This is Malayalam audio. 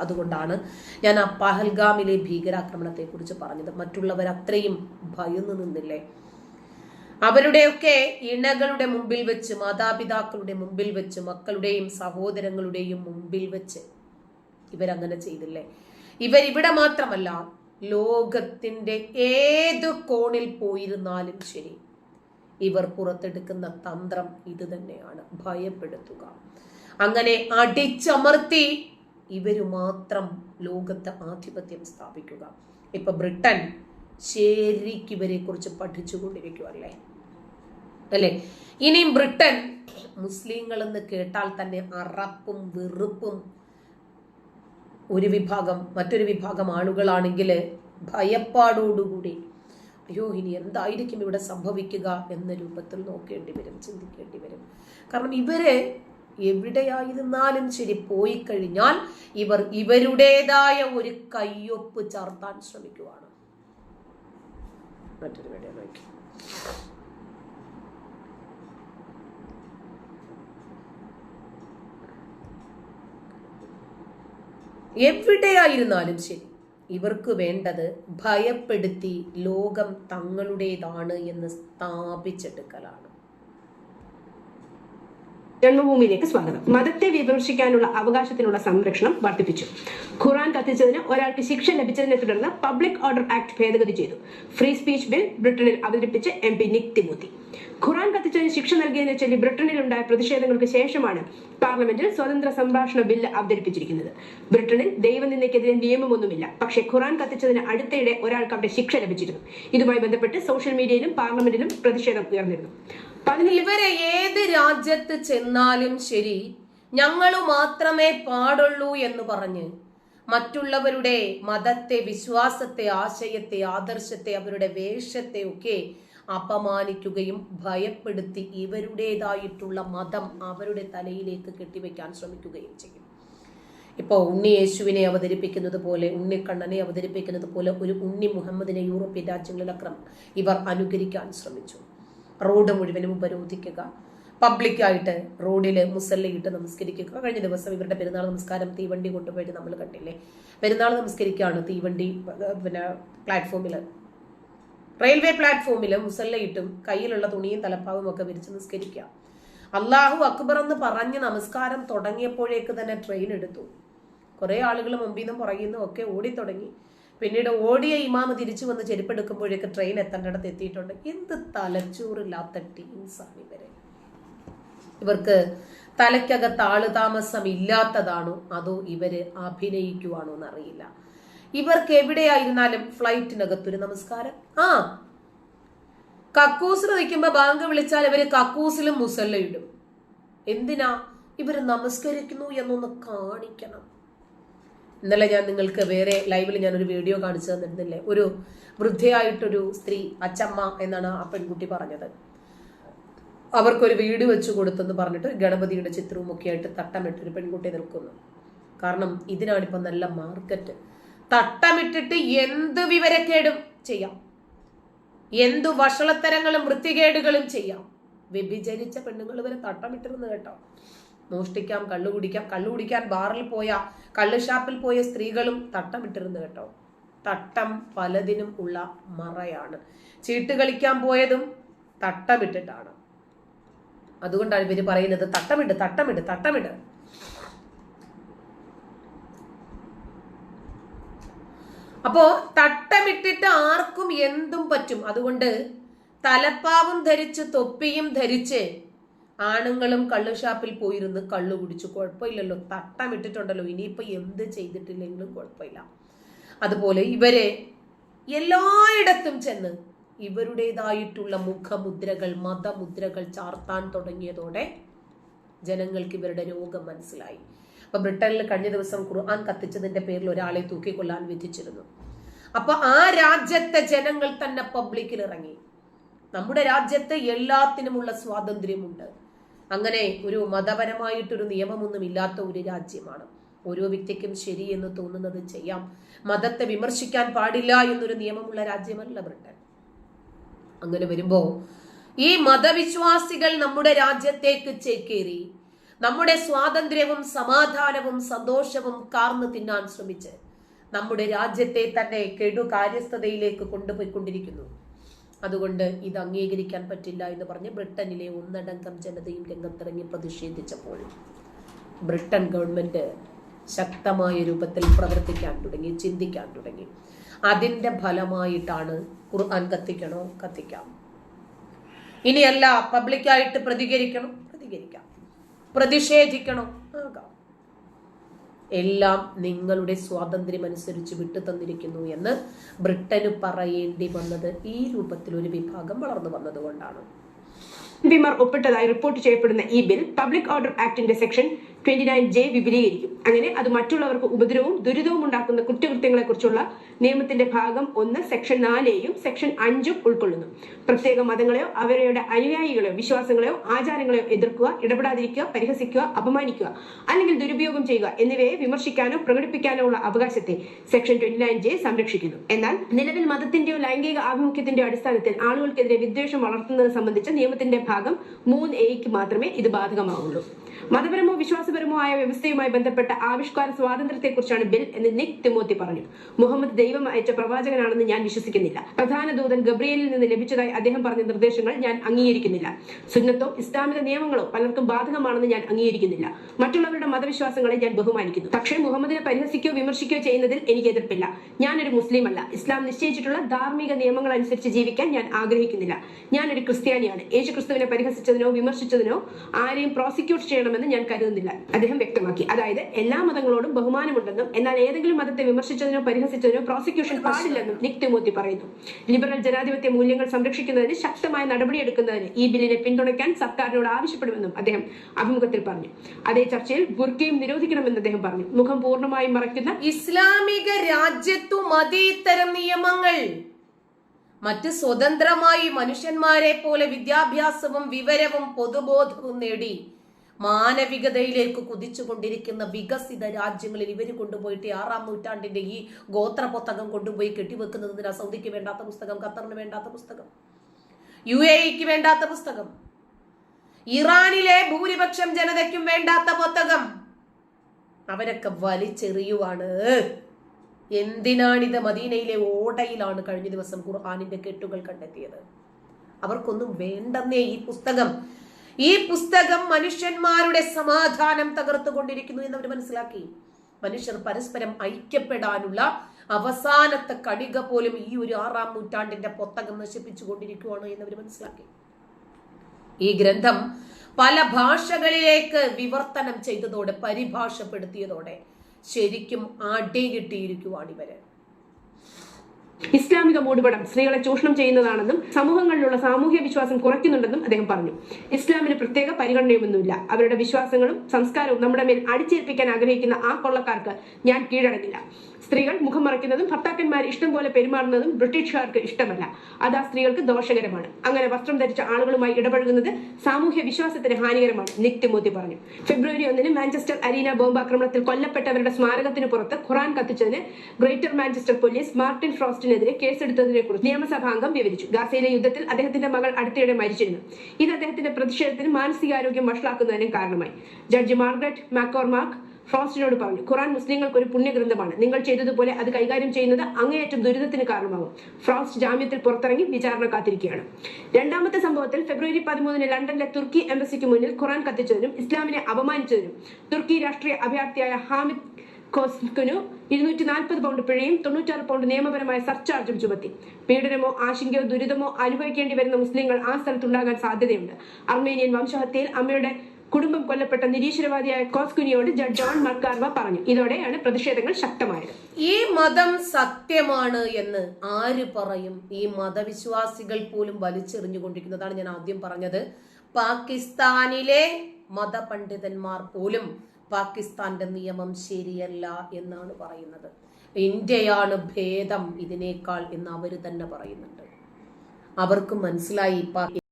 അതുകൊണ്ടാണ് ഞാൻ ആ പഹൽഗാമിലെ ഭീകരാക്രമണത്തെ കുറിച്ച് പറഞ്ഞത്. മറ്റുള്ളവർ അത്രയും ഭയന്നു നിന്നില്ലേ? അവരുടെയൊക്കെ ഇണകളുടെ മുമ്പിൽ വെച്ച് മാതാപിതാക്കളുടെ മുമ്പിൽ വെച്ച് മക്കളുടെയും സഹോദരങ്ങളുടെയും മുമ്പിൽ വെച്ച് ഇവരങ്ങനെ ചെയ്തില്ലേ? ഇവരിവിടെ മാത്രമല്ല ലോകത്തിന്റെ ഏത് കോണിൽ പോയിരുന്നാലും ശരി ഇവർ പുറത്തെടുക്കുന്ന തന്ത്രം ഇത് തന്നെയാണ്. ഭയപ്പെടുത്തുക. അങ്ങനെ അടിച്ചമർത്തി ഇവർ മാത്രം ലോകത്ത് ആധിപത്യം സ്ഥാപിക്കുക. ഇപ്പൊ ബ്രിട്ടൻ ശരിക്ക് ഇവരെ കുറിച്ച് പഠിച്ചുകൊണ്ടിരിക്കുവല്ലേ അല്ലേ? ഇനിയും ബ്രിട്ടൻ മുസ്ലിങ്ങൾ എന്ന് കേട്ടാൽ തന്നെ അറപ്പും വെറുപ്പും ഒരു വിഭാഗം മറ്റൊരു വിഭാഗം ആളുകളാണെങ്കിൽ ഭയപ്പാടോടുകൂടി അയ്യോ ഇനി എന്തായിരിക്കും ഇവിടെ സംഭവിക്കുക? എന്ന രൂപത്തിൽ നോക്കേണ്ടി വരും ചിന്തിക്കേണ്ടി വരും. കാരണം ഇവർ എവിടെയായിരുന്നാലും ശരി പോയി കഴിഞ്ഞാൽ ഇവർ ഇവരുടേതായ ഒരു കയ്യൊപ്പ് ചേർത്താൻ ശ്രമിക്കുവാണ്. മറ്റൊരു വീഡിയോ നോക്കി. എവിടെയായിരുന്നാലും ശരി ഇവർക്ക് വേണ്ടത് ഭയപ്പെടുത്തി ലോകം തങ്ങളുടേതാണ് എന്ന് സ്ഥാപിച്ചെടുക്കലാണ്. ജന്മഭൂമിയിലേക്ക് സ്വാഗതം. മതത്തെ വിമർശിക്കാനുള്ള അവകാശത്തിനുള്ള സംരക്ഷണം വർദ്ധിപ്പിച്ചു. ഖുറാൻ കത്തിച്ചതിന് ഒരാൾക്ക് ശിക്ഷ ലഭിച്ചതിനെ തുടർന്ന് പബ്ലിക് ഓർഡർ ആക്ട് ഭേദഗതി ചെയ്തു. ഫ്രീ സ്പീച്ച് ബിൽ ബ്രിട്ടനിൽ അവതരിപ്പിച്ച് എം പി നിക് തിമൂത്തി ഖുറാൻ കത്തിച്ചതിന് ശിക്ഷ നൽകിയതിനെ ചൊല്ലി ബ്രിട്ടനിലുണ്ടായ പ്രതിഷേധങ്ങൾക്ക് ശേഷമാണ് പാർലമെന്റിൽ സ്വതന്ത്ര സംഭാഷണ ബില്ല് അവതരിപ്പിച്ചിരിക്കുന്നത്. ബ്രിട്ടനിൽ ദൈവനിന്ദയ്ക്കെതിരെ നിയമമൊന്നുമില്ല. പക്ഷേ ഖുറാൻ കത്തിച്ചതിന് അടുത്തിടെ ഒരാൾക്ക് അവിടെ ശിക്ഷ ലഭിച്ചിരുന്നു. ഇതുമായി ബന്ധപ്പെട്ട് സോഷ്യൽ മീഡിയയിലും പാർലമെന്റിലും പ്രതിഷേധം ഉയർന്നിരുന്നു. ഇവരെ ഏത് രാജ്യത്ത് ചെന്നാലും ശരി ഞങ്ങൾ മാത്രമേ പാടുള്ളൂ എന്ന് പറഞ്ഞ് മറ്റുള്ളവരുടെ മതത്തെ വിശ്വാസത്തെ ആശയത്തെ ആദർശത്തെ അവരുടെ വേഷത്തെ ഒക്കെ അപമാനിക്കുകയും ഭയപ്പെടുത്തി ഇവരുടേതായിട്ടുള്ള മതം അവരുടെ തലയിലേക്ക് കെട്ടിവെക്കാൻ ശ്രമിക്കുകയും ചെയ്യും. ഇപ്പോൾ ഉണ്ണി യേശുവിനെ അവതരിപ്പിക്കുന്നത് പോലെ ഉണ്ണിക്കണ്ണനെ അവതരിപ്പിക്കുന്നത് പോലെ ഒരു ഉണ്ണി മുഹമ്മദിനെ യൂറോപ്യൻ രാജ്യങ്ങളിലക്രം ഇവർ അനുകരിക്കാൻ ശ്രമിച്ചു. റോഡ് മുഴുവനും ഉപരോധിക്കുക പബ്ലിക്കായിട്ട് റോഡിൽ മുസല്ലയിട്ട് നമസ്കരിക്കുക കഴിഞ്ഞ ദിവസം ഇവരുടെ പെരുന്നാൾ നമസ്കാരം തീവണ്ടി കൊണ്ടുപോയിട്ട് നമ്മൾ കണ്ടില്ലേ? പെരുന്നാൾ നമസ്കരിക്കുകയാണ് തീവണ്ടി പിന്നെ പ്ലാറ്റ്ഫോമിൽ റെയിൽവേ പ്ലാറ്റ്ഫോമിൽ മുസല്ലയിട്ടും കയ്യിലുള്ള തുണിയും തലപ്പാവും ഒക്കെ വിരിച്ച് നിസ്കരിക്കുക അള്ളാഹു അക്ബർ എന്ന് പറഞ്ഞ് നമസ്കാരം തുടങ്ങിയപ്പോഴേക്ക് തന്നെ ട്രെയിൻ എടുത്തു. കുറേ ആളുകൾ മുമ്പിൽ നിന്നും പുറകിൽ നിന്നും ഒക്കെ ഓടിത്തുടങ്ങി പിന്നീട് ഓടിയ ഇമാമ് തിരിച്ചു വന്ന് ചെരുപ്പെടുക്കുമ്പോഴേക്ക് ട്രെയിൻ എത്തേണ്ടിടത്ത് എത്തിയിട്ടുണ്ട്. എന്ത് തലച്ചോറില്ലാത്ത ടീംസാണ് ഇവരെ. ഇവർക്ക് തലയ്ക്കകത്ത് ആൾ താമസം ഇല്ലാത്തതാണോ? അതോ ഇവർ അഭിനയിക്കുവാണോ എന്നറിയില്ല. ഇവർക്ക് എവിടെയായിരുന്നാലും ഫ്ലൈറ്റിനകത്തൊരു നമസ്കാരം. ആ. കക്കൂസിൽ നിൽക്കുമ്പോ ബാങ്ക് വിളിച്ചാൽ ഇവർ കക്കൂസിലും മുസല്ലയിടും എന്തിനാ ഇവർ നമസ്കരിക്കുന്നു എന്നൊന്ന് കാണിക്കണം. ഇന്നലെ ഞാൻ നിങ്ങൾക്ക് വേറെ ലൈവിൽ ഞാൻ ഒരു വീഡിയോ കാണിച്ചു തന്നിരുന്നില്ലേ? ഒരു വൃദ്ധയായിട്ടൊരു സ്ത്രീ അച്ചമ്മ എന്നാണ് ആ പെൺകുട്ടി പറഞ്ഞത്. അവർക്കൊരു വീട് വെച്ചു കൊടുത്തെന്ന് പറഞ്ഞിട്ട് ഗണപതിയുടെ ചിത്രവും ഒക്കെ ആയിട്ട് തട്ടമിട്ടൊരു പെൺകുട്ടി നിൽക്കുന്നു. കാരണം ഇതിനാണിപ്പോൾ നല്ല മാർക്കറ്റ്. തട്ടമിട്ടിട്ട് എന്ത് വിവരക്കേടും ചെയ്യാം. എന്തു വഷളത്തരങ്ങളും വൃത്തികേടുകളും ചെയ്യാം. വ്യഭിചരിച്ച പെണ്ണുങ്ങൾ വരെ തട്ടമിട്ടിരുന്നു കേട്ടോ. മോഷ്ടിക്കാം കള്ളു കുടിക്കാം കള്ളു കുടിക്കാൻ ബാറിൽ പോയ കള്ളു ഷാപ്പിൽ പോയ സ്ത്രീകളും തട്ടമിട്ടിരുന്നു കേട്ടോ. തട്ടം പലതിനും ഉള്ള മറയാണ്. ചീട്ട് കളിക്കാൻ പോയതും തട്ടമിട്ടിട്ടാണ്. അതുകൊണ്ടാണ് ഇവർ പറയുന്നത് തട്ടമിട്ട് തട്ടമിട്ട് തട്ടമിട്ട് അപ്പോ തട്ടമിട്ടിട്ട് ആർക്കും എന്തും പറ്റും. അതുകൊണ്ട് തലപ്പാവും ധരിച്ച് തൊപ്പിയും ധരിച്ച് ആണുങ്ങളും കള്ളുഷാപ്പിൽ പോയിരുന്ന് കള്ളു കുടിച്ചു. കുഴപ്പമില്ലല്ലോ. തട്ടമിട്ടിട്ടുണ്ടല്ലോ. ഇനിയിപ്പോ എന്ത് ചെയ്തിട്ടില്ലെങ്കിലും കുഴപ്പമില്ല. അതുപോലെ ഇവരെ എല്ലായിടത്തും ചെന്ന് ഇവരുടേതായിട്ടുള്ള മുഖമുദ്രകൾ മതമുദ്രകൾ ചാർത്താൻ തുടങ്ങിയതോടെ ജനങ്ങൾക്ക് ഇവരുടെ രോഗം മനസ്സിലായി. അപ്പൊ ബ്രിട്ടനിൽ കഴിഞ്ഞ ദിവസം ഖുർആൻ കത്തിച്ചതിന്റെ പേരിൽ ഒരാളെ തൂക്കിക്കൊല്ലാൻ വിധിച്ചിരുന്നു. അപ്പൊ ആ രാജ്യത്തെ ജനങ്ങൾ തന്നെ പബ്ലിക്കിൽ ഇറങ്ങി നമ്മുടെ രാജ്യത്ത് എല്ലാത്തിനുമുള്ള സ്വാതന്ത്ര്യമുണ്ട്. അങ്ങനെ ഒരു മതപരമായിട്ടൊരു നിയമമൊന്നും ഇല്ലാത്ത ഒരു രാജ്യമാണ്. ഓരോ വ്യക്തിക്കും ശരി എന്ന് തോന്നുന്നത് ചെയ്യാം. മതത്തെ വിമർശിക്കാൻ പാടില്ല എന്നൊരു നിയമമുള്ള രാജ്യമല്ല ബ്രിട്ടൻ. അങ്ങനെ വരുമ്പോ ഈ മതവിശ്വാസികൾ നമ്മുടെ രാജ്യത്തേക്ക് ചേക്കേറി. നമ്മുടെ സ്വാതന്ത്ര്യവും സമാധാനവും സന്തോഷവും കാർന്നു തിന്നാൻ ശ്രമിച്ച് നമ്മുടെ രാജ്യത്തെ തന്നെ കെടു കാര്യസ്ഥതയിലേക്ക് കൊണ്ടുപോയിക്കൊണ്ടിരിക്കുന്നു. അതുകൊണ്ട് ഇത് അംഗീകരിക്കാൻ പറ്റില്ല എന്ന് പറഞ്ഞ് ബ്രിട്ടനിലെ ഒന്നടങ്കം ജനതയും രംഗത്തിറങ്ങി പ്രതിഷേധിച്ചപ്പോൾ ബ്രിട്ടൻ ഗവൺമെന്റ് ശക്തമായ രൂപത്തിൽ പ്രവർത്തിക്കാൻ തുടങ്ങി ചിന്തിക്കാൻ തുടങ്ങി. അതിന്റെ ഫലമായിട്ടാണ് ഖുർആൻ കത്തിക്കണോ? കത്തിക്കാം. ഇനിയല്ല പബ്ലിക്കായിട്ട് പ്രതികരിക്കണം? പ്രതികരിക്കാം. പ്രതിഷേധിക്കണോ? ആകാം. എല്ലാം നിങ്ങളുടെ സ്വാതന്ത്ര്യം അനുസരിച്ച് വിട്ടു തന്നിരിക്കുന്നു എന്ന് ബ്രിട്ടന് പറയേണ്ടി വന്നത് ഈ രൂപത്തിൽ ഒരു വിഭാഗം വളർന്നു വന്നതുകൊണ്ടാണ് ഒപ്പിട്ടതായി റിപ്പോർട്ട് ചെയ്യപ്പെടുന്ന ഈ ബിൽ പബ്ലിക് ഓർഡർ ആക്ടിന്റെ സെക്ഷൻ ട്വന്റി നയൻ ജെ വിപുലീകരിക്കും. അങ്ങനെ അത് മറ്റുള്ളവർക്ക് ഉപദ്രവവും ദുരിതവും ഉണ്ടാക്കുന്ന കുറ്റകൃത്യങ്ങളെ കുറിച്ചുള്ള നിയമത്തിന്റെ ഭാഗം ഒന്ന് സെക്ഷൻ നാലെയും സെക്ഷൻ അഞ്ചും ഉൾക്കൊള്ളുന്നു. പ്രത്യേക മതങ്ങളെയോ അവരുടെ അനുയായികളെയോ വിശ്വാസങ്ങളെയോ ആചാരങ്ങളെയോ എതിർക്കുക ഇടപെടാതിരിക്കുക പരിഹസിക്കുക അപമാനിക്കുക അല്ലെങ്കിൽ ദുരുപയോഗം ചെയ്യുക എന്നിവയെ വിമർശിക്കാനോ പ്രകടിപ്പിക്കാനോ ഉള്ള അവകാശത്തെ സെക്ഷൻ ട്വന്റി നയൻ ജെ സംരക്ഷിക്കുന്നു. എന്നാൽ നിലവിൽ മതത്തിന്റെയോ ലൈംഗിക ആഭിമുഖ്യത്തിന്റെയോ അടിസ്ഥാനത്തിൽ ആളുകൾക്കെതിരെ വിദ്വേഷം വളർത്തുന്നത് സംബന്ധിച്ച നിയമത്തിന്റെ ഭാഗം മൂന്ന് എയ്ക്ക് മാത്രമേ ഇത് ബാധകമാവുള്ളൂ. മതപരമോ വിശ്വാസപരമോ ആയ വ്യവസ്ഥയുമായി ബന്ധപ്പെട്ട ആവിഷ്കാര സ്വാതന്ത്ര്യത്തെക്കുറിച്ചാണ് ബിൽ എന്ന് നിക് തിമോത്തി പറഞ്ഞു. മുഹമ്മദ് ദൈവം അയച്ച പ്രവാചകനാണെന്ന് ഞാൻ വിശ്വസിക്കുന്നില്ല. പ്രധാന ദൂതൻ ഗബ്രിയലിൽ നിന്ന് ലഭിച്ചതായി അദ്ദേഹം പറഞ്ഞ നിർദ്ദേശങ്ങൾ ഞാൻ അംഗീകരിക്കുന്നില്ല. സുന്നത്തോ ഇസ്ലാമിക നിയമങ്ങളോ പലർക്കും ബാധകമാണെന്ന് ഞാൻ അംഗീകരിക്കുന്നില്ല. മറ്റുള്ളവരുടെ മതവിശ്വാസങ്ങളെ ഞാൻ ബഹുമാനിക്കുന്നു. പക്ഷേ മുഹമ്മദിനെ പരിഹസിക്കുകയോ വിമർശിക്കുകയോ ചെയ്യുന്നതിൽ എനിക്ക് എതിർപ്പില്ല. ഞാനൊരു മുസ്ലിം അല്ല ഇസ്ലാം നിശ്ചയിച്ചിട്ടുള്ള ധാർമ്മിക നിയമങ്ങൾ അനുസരിച്ച് ജീവിക്കാൻ ഞാൻ ആഗ്രഹിക്കുന്നില്ല. ഞാനൊരു ക്രിസ്ത്യാനിയാണ്. യേശു ക്രിസ്തുവിനെ പരിഹസിച്ചതിനോ വിമർശിച്ചതിനോ ആരെയും പ്രോസിക്യൂട്ട് ചെയ്യണമെന്ന് ഞാൻ കരുതുന്നില്ല. അദ്ദേഹം വ്യക്തമാക്കി. അതായത് എല്ലാ മതങ്ങളോടും ബഹുമാനമുണ്ടെന്നും എന്നാൽ ഏതെങ്കിലും മതത്തെ വിമർശിച്ചതിനോ പരിഹസിച്ചതിനോ പ്രോസിക്യൂഷൻ പാടില്ലെന്നും നിക് തിമോത്തി പറയുന്നു. ലിബറൽ ജനാധിപത്യ മൂല്യങ്ങൾ സംരക്ഷിക്കുന്നതിന് ശക്തമായ നടപടിയെടുക്കുന്നതിന് ഈ ബില്ലിനെ പിന്തുണയ്ക്കാൻ സർക്കാരിനോട് ആവശ്യപ്പെടുമെന്നും അദ്ദേഹം അഭിമുഖത്തിൽ പറഞ്ഞു. അതേ ചർച്ചയിൽ ബുർക്കയും നിരോധിക്കണമെന്ന് അദ്ദേഹം പറഞ്ഞു. മുഖം പൂർണമായും മറയ്ക്കുന്ന ഇസ്ലാമിക രാജ്യത്തു മതേതരം നിയമങ്ങൾ. മറ്റ് സ്വതന്ത്രമായി മനുഷ്യന്മാരെ പോലെ വിദ്യാഭ്യാസവും വിവരവും പൊതുബോധവും നേടി. മാനവികതയിലേക്ക് കുതിച്ചുകൊണ്ടിരിക്കുന്ന വികസിത രാജ്യങ്ങളിൽ ഇവർ കൊണ്ടുപോയിട്ട് ആറാം നൂറ്റാണ്ടിന്റെ ഈ ഗോത്ര പുസ്തകം കൊണ്ടുപോയി കെട്ടിവെക്കുന്നതിനാ സൗദിക്ക് വേണ്ടാത്ത പുസ്തകം ഖത്തറിന് വേണ്ടാത്ത പുസ്തകം യു എക്ക് വേണ്ടാത്ത പുസ്തകം ഇറാനിലെ ഭൂരിപക്ഷം ജനതയ്ക്കും വേണ്ടാത്ത പുസ്തകം. അവരൊക്കെ വലിച്ചെറിയുവാണ്. എന്തിനാണിത്? മദീനയിലെ ഓടയിലാണ് കഴിഞ്ഞ ദിവസം ഖുർആാനിന്റെ കെട്ടുകൾ കണ്ടെത്തിയത്. അവർക്കൊന്നും വേണ്ടെന്നേ ഈ പുസ്തകം ഈ പുസ്തകം മനുഷ്യന്മാരുടെ സമാധാനം തകർത്തുകൊണ്ടിരിക്കുന്നു എന്ന് അവർ മനസ്സിലാക്കി. മനുഷ്യർ പരസ്പരം ഐക്യപ്പെടാനുള്ള അവസാനത്തെ കണിക പോലും ഈ ഒരു ആറാം നൂറ്റാണ്ടിന്റെ പുസ്തകം നശിപ്പിച്ചുകൊണ്ടിരിക്കുകയാണ് എന്ന് അവർ മനസ്സിലാക്കി. ഈ ഗ്രന്ഥം പല ഭാഷകളിലേക്ക് വിവർത്തനം ചെയ്തതോടെ പരിഭാഷപ്പെടുത്തിയതോടെ ശരിക്കും അടി കിട്ടിയിരിക്കുവാണ് ഇവർ. ഇസ്ലാമിക മൂടുപടം സ്ത്രീകളെ ചൂഷണം ചെയ്യുന്നതാണെന്നും സമൂഹങ്ങളിലുള്ള സാമൂഹ്യ വിശ്വാസം കുറയ്ക്കുന്നുണ്ടെന്നും അദ്ദേഹം പറഞ്ഞു. ഇസ്ലാമിന് പ്രത്യേക പരിഗണനയൊന്നുമില്ല അവരുടെ വിശ്വാസങ്ങളും സംസ്കാരവും നമ്മുടെ മേൽ അടിച്ചേൽപ്പിക്കാൻ ആഗ്രഹിക്കുന്ന ആ കൊള്ളക്കാർക്ക് ഞാൻ കീഴടങ്ങില്ല സ്ത്രീകൾ മുഖം മറയ്ക്കുന്നതും ഭർത്താക്കന്മാർ ഇഷ്ടം പോലെ പെരുമാറുന്നതും ബ്രിട്ടീഷുകാർക്ക് ഇഷ്ടമല്ല. അത് ആ സ്ത്രീകൾക്ക് ദോഷകരമാണ്. അങ്ങനെ വസ്ത്രം ധരിച്ച ആളുകളുമായി ഇടപഴകുന്നത് സാമൂഹ്യ വിശ്വാസത്തിന് ഹാനികരമാണ് നിക് മോദി പറഞ്ഞു. ഫെബ്രുവരി ഒന്നിന് മാഞ്ചസ്റ്റർ അരീന ബോംബാക്രമണത്തിൽ കൊല്ലപ്പെട്ടവരുടെ സ്മാരകത്തിന് പുറത്ത് ഖുറാൻ കത്തിച്ചതിന് ഗ്രേറ്റർ മാഞ്ചസ്റ്റർ പോലീസ് മാർട്ടിൻ ഫ്രോസ്റ്റിനെതിരെ കേസെടുത്തതിനെ കുറിച്ച് നിയമസഭാംഗം വിവരിച്ചു. ഗാസയിലെ യുദ്ധത്തിൽ അദ്ദേഹത്തിന്റെ മകൾ അടുത്തിടെ മരിച്ചിരുന്നു. ഇത് അദ്ദേഹത്തിന്റെ പ്രതിഷേധത്തിന് മാനസികാരോഗ്യം വഷളാക്കുന്നതിനും കാരണമായി. ജഡ്ജി മാർഗ്രറ്റ് മാക്കോർമാർക്ക് ഫ്രോസ്റ്റിനോട് പറഞ്ഞു ഖുറാൻ മുസ്ലിങ്ങൾക്ക് ഒരു പുണ്യഗ്രന്ഥമാണ്. നിങ്ങൾ ചെയ്തതുപോലെ അത് കൈകാര്യം ചെയ്യുന്നത് അങ്ങേയറ്റം ദുരിതത്തിന് കാരണമാകും ഫ്രോസ്റ്റ് ജാമ്യത്തിൽ പുറത്തിറങ്ങി വിചാരണ കാത്തിരിക്കുകയാണ്. രണ്ടാമത്തെ സംഭവത്തിൽ ഫെബ്രുവരി പതിമൂന്നിന് ലണ്ടനിലെ തുർക്കി എംബസിക്ക് മുന്നിൽ ഖുറാൻ കത്തിച്ചതിനും ഇസ്ലാമിനെ അപമാനിച്ചതിനും തുർക്കി രാഷ്ട്രീയ അഭയാർത്ഥിയായ ഹാമിദ് കോസ്കിനു ഇരുന്നൂറ്റി നാൽപ്പത് പൗണ്ട് പിഴയും തൊണ്ണൂറ്റാറ് പൗണ്ട് നിയമപരമായ സർചാർജും ചുമത്തി. പീഡനമോ ആശങ്കയോ ദുരിതമോ അനുഭവിക്കേണ്ടി വരുന്ന മുസ്ലിങ്ങൾ ആ സ്ഥലത്തുണ്ടാകാൻ സാധ്യതയുണ്ട്. അർമേനിയൻ വംശഹത്യയിൽ അമ്മയുടെ കുടുംബം കൊല്ലപ്പെട്ട നിരീശ്വരവാദിയായ കോസ്കുനിയോട് ജഡ്ജ് ജോൺ മർക്കാർവ പറഞ്ഞു. ഇതോടെയാണ് പ്രതിഷേധങ്ങൾ ശക്തമായത്. ഈ മതം സത്യമാണ് എന്ന് ആര് പറയും? ഈ മതവിശ്വാസികൾ പോലും വലിച്ചെറിഞ്ഞുകൊണ്ടിരിക്കുന്നതാണ് ഞാൻ ആദ്യം പറഞ്ഞത്. പാകിസ്ഥാനിലെ മതപണ്ഡിതന്മാർ പോലും പാകിസ്ഥാന്റെ നിയമം ശരിയല്ല എന്നാണ് പറയുന്നത്. ഇന്ത്യയാണ് ഭേദം ഇതിനേക്കാൾ എന്ന് അവർ തന്നെ പറയുന്നുണ്ട്. അവർക്ക് മനസ്സിലായി